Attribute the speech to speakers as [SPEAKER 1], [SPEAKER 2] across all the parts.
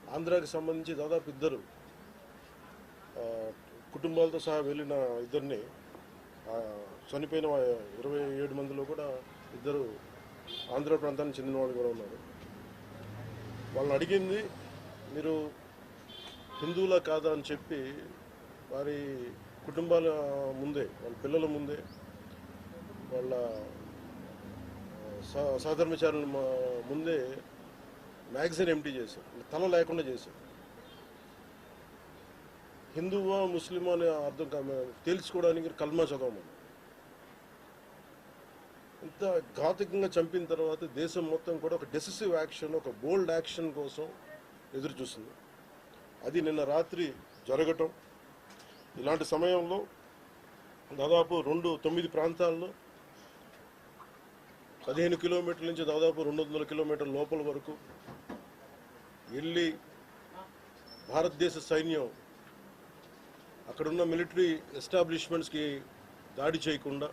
[SPEAKER 1] ఆంధ్రాకి సంబంధించి దాదాపు ఇద్దరు కుటుంబాలతో సహా వెళ్ళిన ఇద్దరిని చనిపోయిన ఇరవై ఏడు మందిలో కూడా ఇద్దరు ఆంధ్ర ప్రాంతానికి చెందిన వాళ్ళు కూడా ఉన్నారు. వాళ్ళని అడిగింది మీరు హిందువులా కాదా? అని చెప్పి వారి కుటుంబాల ముందే వాళ్ళ పిల్లల ముందే వాళ్ళ సహధర్మచారుల ముందే మ్యాగజైన్ ఎంటీ చేశారు తల లేకుండా చేశారు హిందువా ముస్లిమా అని అర్థం కా- తేల్చుకోవడానికి కల్మా చదవమని ఇంత ఘాతకంగా చంపిన తర్వాత దేశం మొత్తం కూడా ఒక డెసిసివ్ యాక్షన్ ఒక బోల్డ్ యాక్షన్ కోసం ఎదురు చూస్తుంది అది నిన్న రాత్రి జరగటం. ఇలాంటి సమయంలో దాదాపు రెండు తొమ్మిది ప్రాంతాల్లో పదిహేను కిలోమీటర్ల నుంచి దాదాపు రెండు వందల కిలోమీటర్ల లోపల వరకు వెళ్ళి భారతదేశ సైన్యం అక్కడున్న మిలిటరీ ఎస్టాబ్లిష్మెంట్స్కి దాడి చేయకుండా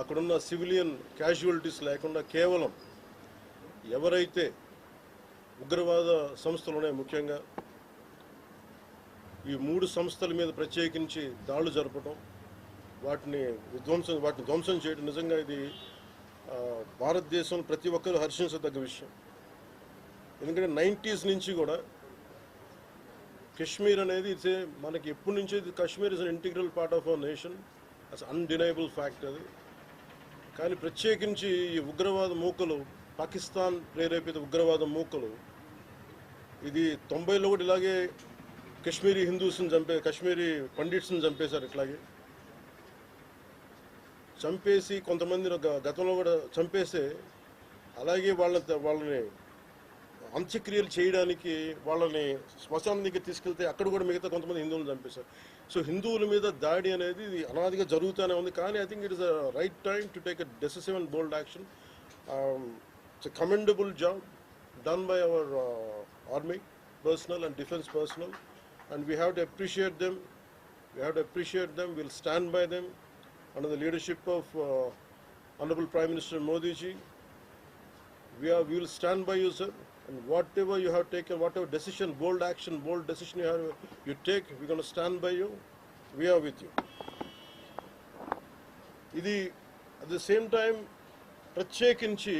[SPEAKER 1] అక్కడున్న సివిలియన్ క్యాజువాలిటీస్ లేకుండా కేవలం ఎవరైతే ఉగ్రవాద సంస్థలు ఉన్నాయి ముఖ్యంగా ఈ మూడు సంస్థల మీద ప్రత్యేకించి దాడులు జరపడం వాటిని విధ్వంసం వాటిని ధ్వంసం చేయడం నిజంగా ఇది భారతదేశం ప్రతి ఒక్కరూ హర్షించదగ్గ విషయం. ఎందుకంటే నైంటీస్ నుంచి కూడా కశ్మీర్ అనేది ఇట్స్ ఏ మనకి ఎప్పటి నుంచి ఇది Kashmir is an integral part of our nation as undeniable fact అది. కానీ ప్రత్యేకించి ఈ ఉగ్రవాద మూకలు పాకిస్తాన్ ప్రేరేపిత ఉగ్రవాద మూకలు ఇది తొంభైలో కూడా ఇలాగే కశ్మీరీ హిందూస్ని చంపే కశ్మీరీ పండిట్స్ని చంపేశారు ఇట్లాగే. చంపేసి కొంతమంది గతంలో కూడా చంపేస్తే అలాగే వాళ్ళ వాళ్ళని అంత్యక్రియలు చేయడానికి వాళ్ళని శ్మశానం దగ్గర తీసుకెళ్తే అక్కడ కూడా మిగతా కొంతమంది హిందువులను చంపేశారు సో హిందువుల మీద దాడి అనేది ఇది అనాదిగా జరుగుతూనే ఉంది కానీ I think it is right time to take a decisive and bold action it's commendable job done by our army personnel and defence personnel and we have to appreciate them we have to appreciate them will stand by them under the leadership of Honorable Prime Minister Modi ji, we are we will stand by you, sir. And whatever you have taken, whatever decision, bold action, bold decision you have you take, we're going to stand by you. We are with you. ఇది at the same time ప్రత్యేకించి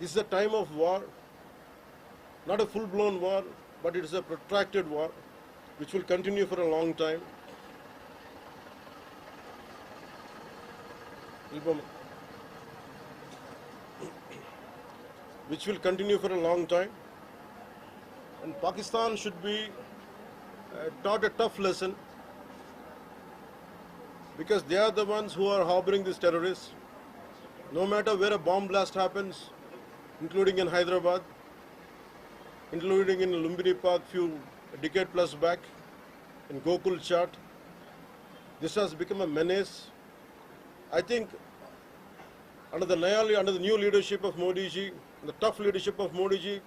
[SPEAKER 1] this the time of war not a full blown war, but it is a protracted war which will continue for a long time. Which will continue for a long time. And Pakistan should be uh, taught a tough lesson because they are the ones who are harboring these terrorists. No matter where a bomb blast happens, including in Hyderabad, including in Lumbini Park few decade plus back, in Gokul Chat, this has become a menace. I think under the under the new leadership of Modi ji, the tough leadership of Modi ji,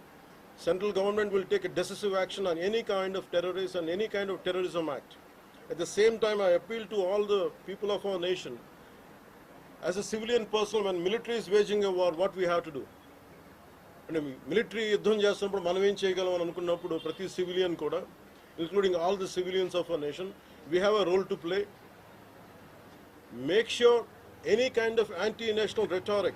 [SPEAKER 1] central government will take a decisive action on any kind of terrorism and any kind of terrorism act. At the same time, I appeal to all the people of our nation. As a civilian person, when military is waging a war, what we have to do? అంటే military యుద్ధం చేస్తున్నప్పుడు మనం ఏం చేయగలం అని అనుకున్నప్పుడు ప్రతి civilian కూడా including all the civilians of a nation we have a role to play make sure any kind of anti-national rhetoric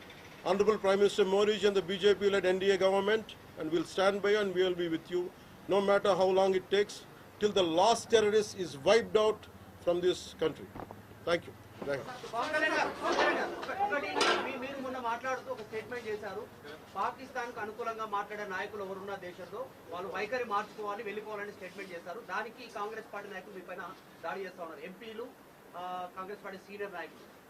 [SPEAKER 1] Honorable Prime Minister Modi ji and the BJP-led NDA government, and we'll stand by and we will be with you, no matter how long it takes, till the last terrorist is wiped out from this country. Thank you. Thank you.
[SPEAKER 2] Pawan Kalyan గారు, పవన్ కళ్యాణ్ గారు, ఒక- ఒకటి మీ- మీరు మొన్న మాట్లాడుతూ ఒక statement చేశారు పాకిస్తాన్ కు అనుకూలంగా మాట్లాడే నాయకులు ఎవరున్న దేశంలో వాళ్ళు వైఖరి మార్చుకోవాలి వెళ్ళిపోవాలని స్టేట్మెంట్ చేశారు దానికి కాంగ్రెస్ పార్టీ నాయకులు మీ పైన దాడి చేస్తా ఉన్నారు ఎంపీలు కాంగ్రెస్ పార్టీ సీనియర్ నాయకులు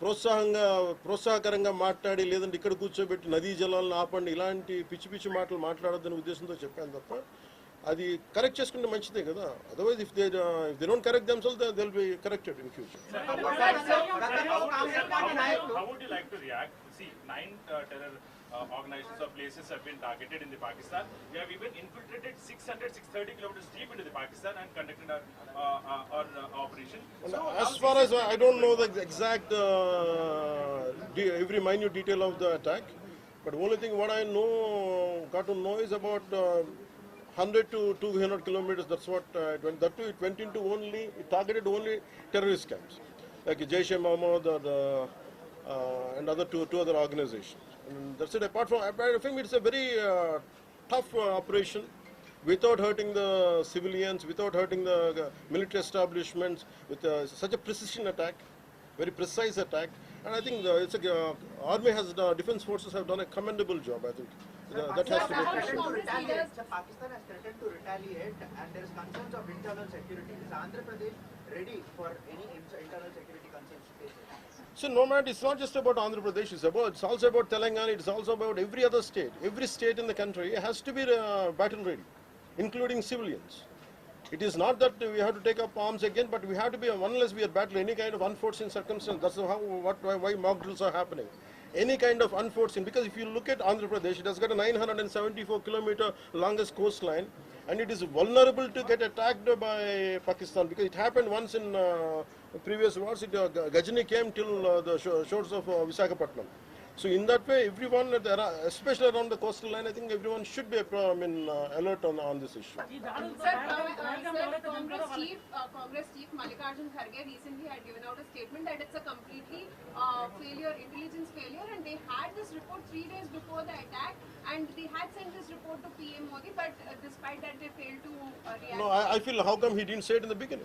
[SPEAKER 1] ప్రోత్సాహంగా ప్రోత్సాహకరంగా మాట్లాడి లేదంటే ఇక్కడ కూర్చోబెట్టి నదీ జలాలను ఆపండి ఇలాంటి పిచ్చి పిచ్చి మాటలు మాట్లాడొద్దనే ఉద్దేశంతో చెప్పాను తప్ప అది కరెక్ట్ చేసుకుంటే మంచిదే కదా otherwise if they if they don't correct themselves they will
[SPEAKER 2] be corrected in future
[SPEAKER 3] How would you like to react? See, nine uh, terror uh, organizations or places have been targeted in the Pakistan. We have even infiltrated 600, 630 kilometers deep into the Pakistan and conducted our, uh, uh, our uh, operation. So
[SPEAKER 1] As far as I I don't know the exact uh, every minute detail of the attack, but only thing what I know, got to know is about uh, 100 to 200 kilometers. That's what uh, it went. That too, it went into only it targeted only terrorist camps, like Jaish Mohammed or the, uh, and other two two other organizations. And that's it. Apart from, I think it's a very uh, tough uh, operation without hurting the civilians, without hurting the uh, military establishments, with uh, such a precision attack, very precise attack. And I think the, it's a, uh, army has, the defense forces have done a commendable job. I think Uh, that has to be appreciated.
[SPEAKER 2] to retaliate. Sir, Pakistan has threatened to retaliate and there is concerns of internal security. Is Andhra Pradesh ready for any internal security concerns?
[SPEAKER 1] So no matter, it's not just about Andhra Pradesh. It's about, it's also about Telangana. It's also about every other state. Every state in the country has to be uh, battle ready, including civilians. It is not that we have to take up arms again, but we have to be unless we are battling any kind of unforeseen circumstance. That's how what why, why mock drills are happening. Any kind of unforeseen because if you look at Andhra Pradesh, it has got a 974 kilometer longest coastline, and it is vulnerable to get attacked by Pakistan because it happened once in uh, previous wars. It, uh, Gajani came till uh, the shores of uh, Visakhapatnam. So in that way, everyone, at the especially around the coastal line, I think everyone should be uh, I mean, uh, alert on, on this issue.
[SPEAKER 4] Sir, uh, Congress chief, uh, Congress chief Mallikarjun Kharge recently had given out a statement that it's a completely uh, failure, intelligence failure, and they had this report three days before the attack, and they had sent this report to PM Modi, but uh, despite that, they failed to uh, react.
[SPEAKER 1] No, I, I feel how come he didn't say it in the beginning?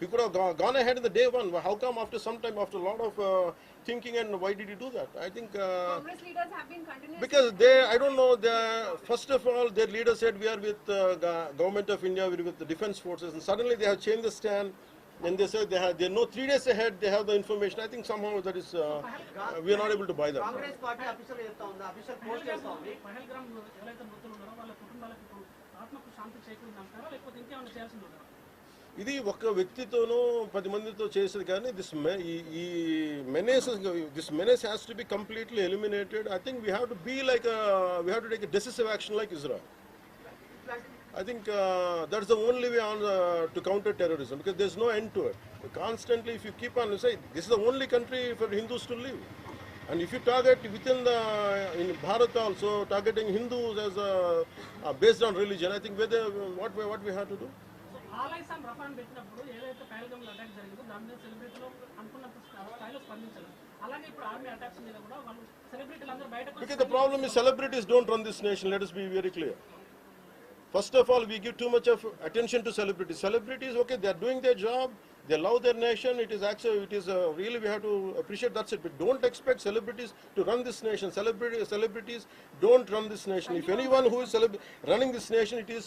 [SPEAKER 1] He could have go- gone ahead in the day one. How come after some time, after a lot of uh, thinking, and why did he do that? I think uh,
[SPEAKER 4] Congress leaders have been continuously
[SPEAKER 1] because they, I don't know. The first of all, their leader said we are with uh, go- government of India, we are with the defense forces, and suddenly they have changed the stand. And they said they have, they know three days ahead they have the information. I think somehow that is, uh, uh, we are not able to buy that.
[SPEAKER 2] Congress party official చెప్తా ఉంది official post చేస్తా ఉంది
[SPEAKER 5] పహల్గ్రామ్ ఎవరైతే మృతులు ఉన్నారో వాళ్ళ కుటుంబాలకు ఇప్పుడు ఆత్మకు శాంతి చేకూరిందంటారా లేకపోతే ఇంకేమైనా చేయాల్సింది ఉందా
[SPEAKER 1] ఇది ఒక వ్యక్తితోనూ పది మందితో చేసేది కానీ దిస్ ఈ menace this menace has to be completely eliminated I think we have to be like we have to take decisive action like Israel I think uh, that's the only way on uh, to counter terrorism because there's no end to it. Constantly, if you keep on say this is the only country for Hindus to live, and if you target within the in Bharat also targeting Hindus as a, uh, based on religion, I think whether what we, what we have to do.
[SPEAKER 5] So ఆలైసాన్ రఫాన్ పెట్టినప్పుడు ఏదైతే Pahalgam attack జరిగిందో దాని మీద సెలబ్రిటీలు అనుకున్నంత స్థాయిలో స్పందించారు అలాగే ఇప్పుడు ఆర్మీ అటాక్స్ మీద కూడా వాళ్ళు సెలబ్రిటీలు అందరూ బయటకు వచ్చి
[SPEAKER 1] Because the problem is celebrities don't run this nation. Let us be very clear. First of all, we give too much of attention to celebrities. Celebrities, okay, they are doing their job. They love their nation. It is actually, it is uh, really we have to appreciate that's it. But don't expect celebrities to run this nation. Celebrity, celebrities don't run this nation. If anyone who is celeb- running this nation, it is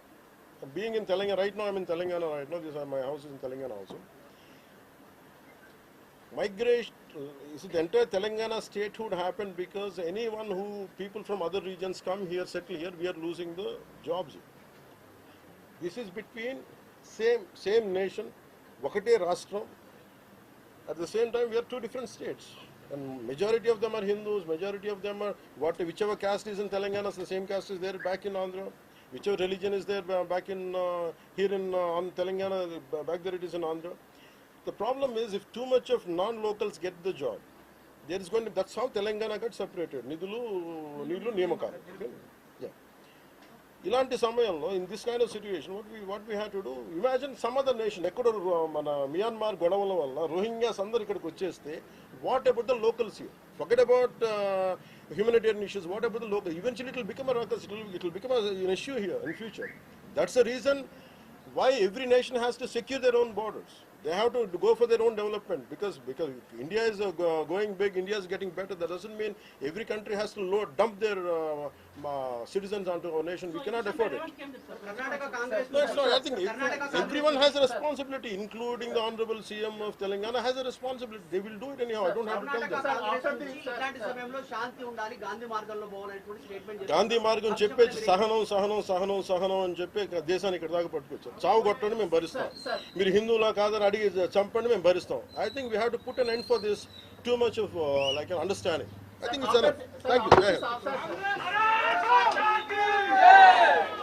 [SPEAKER 1] being in Telangana, right now I'm in Telangana right now, this is, my house is in Telangana also. Migration, is the entire Telangana statehood happened because anyone who, people from other regions come here, settle here, we are losing the jobs here. This is between same, same nation, ఒకటే రాష్ట్రం at the same time, we are two different states. And majority of them are Hindus, majority of them are what whichever caste is in Telangana, the same caste is there back in Andhra. Whichever religion is there back in uh, here in uh, on Telangana, back there it is in Andhra. The problem is if too much of non-locals get the job, there is going to that's how Telangana got separated. Nidulu, Nidulu, Niyamakalu. Yeah. ఇలాంటి సమయంలో in this kind of situation what we what we have to do imagine some other nation ఎక్కడో మన Myanmar గొడవల వల్ల Rohingyas అందరు ఇక్కడికి వచ్చేస్తే What about the locals here? Forget about uh, humanitarian issues. What about the locals? Eventually, it will become a ruckus. It will, become a, an issue here in future. That's the reason why every nation has to secure their own borders. They have to go for their own development because because India is uh, going big, India is getting better. That doesn't mean every country has to load, dump their uh, uh, citizens onto our nation we cannot afford it.
[SPEAKER 5] ఏం చెప్తారు
[SPEAKER 2] Karnataka Congress
[SPEAKER 1] no, it's not. I think
[SPEAKER 2] Karnataka
[SPEAKER 1] if-
[SPEAKER 2] Congress
[SPEAKER 1] everyone has a responsibility, including the honorable CM of Telangana has a responsibility. They will do it anyhow. I don't have to tell
[SPEAKER 2] Karnataka
[SPEAKER 1] them.
[SPEAKER 2] Congress నుంచి ఇట్లాంటి సమయంలో శాంతి ఉండాలి గాంధీ మార్గంలో పోవాలనేటువంటి statement
[SPEAKER 1] Gandhi మార్గం చెప్పేసి సహనం సహనం సహనం సహనం అని చెప్పి దేశాన్ని ఇక్కడ దాకా పట్టుకొచ్చారు చావు కొట్టండి మేము భరిస్తాం. మీరు హిందువులా కాదని అడిగి చంపండి మేము భరిస్తాం. I think we have to put an end for this too much of like understanding I think it's enough. Thank you. Yeah.